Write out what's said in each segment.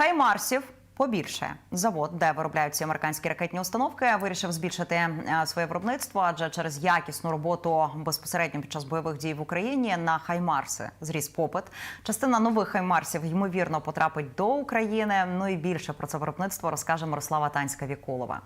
Хаймарсів побільше. Завод, де виробляються американські ракетні установки, вирішив збільшити е, своє виробництво, адже через якісну роботу безпосередньо під час бойових дій в Україні на хаймарси зріс попит. Частина нових хаймарсів ймовірно потрапить до України. Ну і більше про це виробництво розкаже Мирослава Танська Вікулова.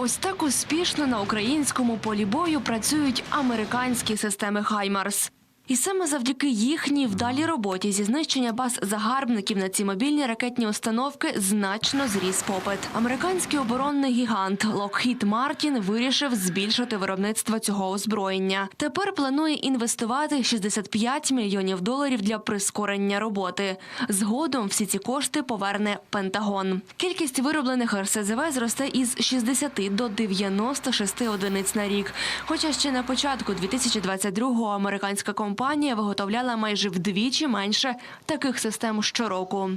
Ось так успішно на українському полі бою працюють американські системи Хаймарс. І саме завдяки їхній вдалій роботі зі знищення баз загарбників на ці мобільні ракетні установки значно зріс попит. Американський оборонний гігант Lockheed Martin вирішив збільшити виробництво цього озброєння. Тепер планує інвестувати 65 мільйонів доларів для прискорення роботи. Згодом всі ці кошти поверне Пентагон. Кількість вироблених РСЗВ зросте із 60 до 96 одиниць на рік. Хоча ще на початку 2022-го американська компанія виготовляла майже вдвічі менше таких систем щороку.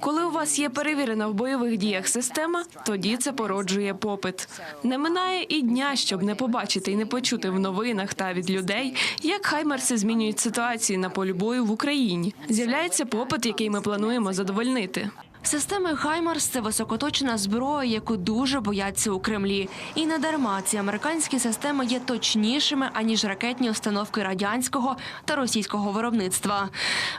Коли у вас є перевірена в бойових діях система, тоді це породжує попит. Не минає і дня, щоб не побачити і не почути в новинах та від людей, як хаймерси змінюють ситуацію на полі бою в Україні. З'являється попит, який ми плануємо задовольнити. Системи Хаймарс це високоточна зброя, яку дуже бояться у Кремлі. І не дарма ці американські системи є точнішими аніж ракетні установки радянського та російського виробництва.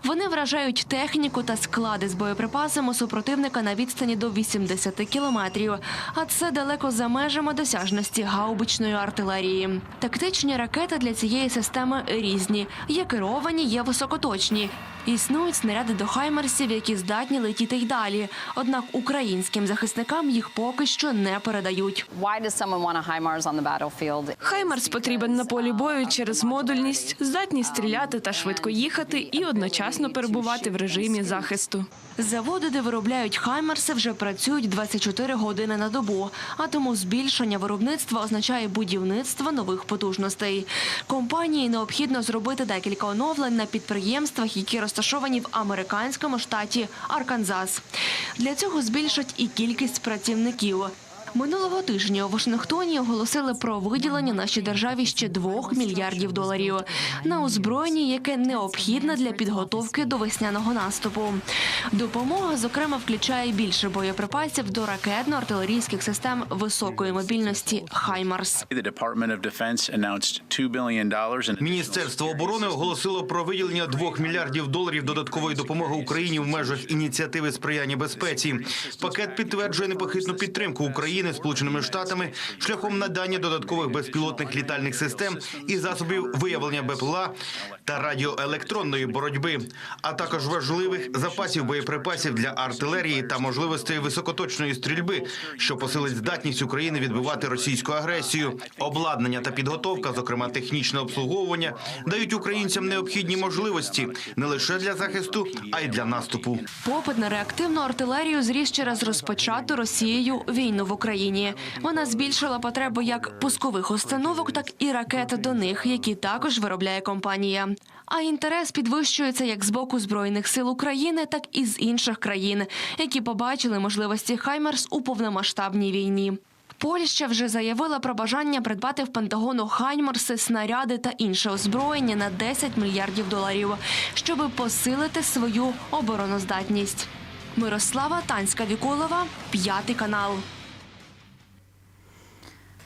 Вони вражають техніку та склади з боєприпасами супротивника на відстані до 80 кілометрів. А це далеко за межами досяжності гаубичної артилерії. Тактичні ракети для цієї системи різні. Є керовані, є високоточні. Існують снаряди до хаймерсів, які здатні летіти й далі. Однак українським захисникам їх поки що не передають. why does someone want a HIMARS on the battlefield? Хаймерс потрібен на полі бою через модульність, здатність стріляти та швидко їхати і одночасно перебувати в режимі захисту. Заводи, де виробляють хаймерси, вже працюють 24 години на добу. А тому збільшення виробництва означає будівництво нових потужностей. Компанії необхідно зробити декілька оновлень на підприємствах, які розташовані в американському штаті Арканзас. Для цього збільшать і кількість працівників. Минулого тижня у Вашингтоні оголосили про виділення нашій державі ще 2 мільярдів доларів на озброєння, яке необхідне для підготовки до весняного наступу. Допомога, зокрема, включає більше боєприпасів до ракетно-артилерійських систем високої мобільності Хаймарс. The Department of Defense announced $2 billion in Міністерство оборони оголосило про виділення 2 мільярдів доларів додаткової допомоги Україні в межах ініціативи сприяння безпеці. Пакет підтверджує непохитну підтримку України Сполученими Штатами шляхом надання додаткових безпілотних літальних систем і засобів виявлення БПЛА та радіоелектронної боротьби, а також важливих запасів боєприпасів для артилерії та можливостей високоточної стрільби, що посилить здатність України відбивати російську агресію. Обладнання та підготовка, зокрема технічне обслуговування, дають українцям необхідні можливості не лише для захисту, а й для наступу. Попит на реактивну артилерію зріс через розпочату Росією війну в Україні. Вона збільшила потребу як пускових установок, так і ракет до них, які також виробляє компанія. А інтерес підвищується як з боку збройних сил України, так і з інших країн, які побачили можливості Хаймерс у повномасштабній війні. Польща вже заявила про бажання придбати в Пентагону Хаймарси, снаряди та інше озброєння на 10 мільярдів доларів, щоб посилити свою обороноздатність. Мирослава Танська Вікулова, п'ятий канал.